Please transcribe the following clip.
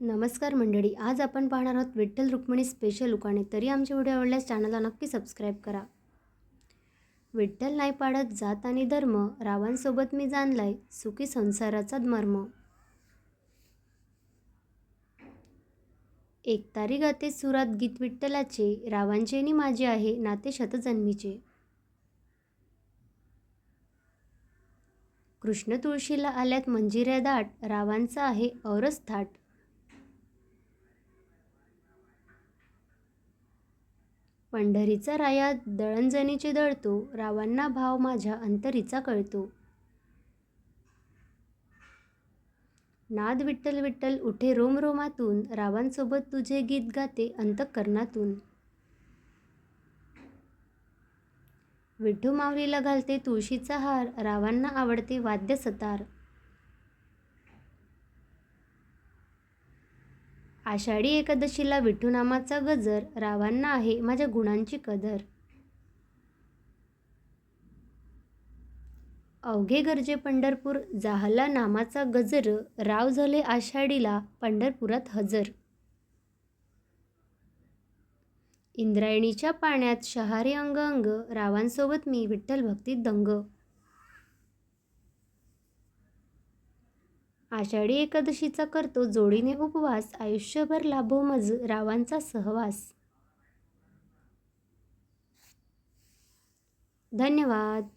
नमस्कार मंडळी आज आपण पाहणार आहोत विठ्ठल रुक्मिणी स्पेशल उकाणे. तरी आमचे व्हिडिओ आवडल्यास चॅनलला नक्की सबस्क्राईब करा. विठ्ठल नाही पाडत जात आणि धर्म रावांसोबत मी जाणलाय सुखी संसाराचा मर्म एकतारी गाते सुरात गीत विठ्ठलाचे रावांचे आणि माझे आहे नाते शतजन्मीचे. कृष्ण तुळशीला आल्यात मंजिऱ्या दाट रावांचा आहे औरस थाट. पंढरीचा राया दळणजणीचे दळतो रावांना भाव माझ्या अंतरीचा कळतो. नाद विठ्ठल विठ्ठल उठे रोम रोमातून रावांसोबत तुझे गीत गाते अंतकरणातून. विठू माऊलीला घालते तुळशीचा हार रावांना आवडते वाद्य सतार आषाढी एकादशीला विठूनामाचा गजर रावांना आहे माझ्या गुणांची कदर. अवघे गरजे पंढरपूर जाहला नामाचा गजर राव झाले आषाढीला पंढरपुरात हजर. इंद्रायणीच्या पाण्यात शहारे अंग अंग रावांसोबत मी विठ्ठल भक्तीत दंग. आषाढी एकादशीचा करतो जोडीने उपवास आयुष्यभर लाभो मज रावांचा सहवास. धन्यवाद.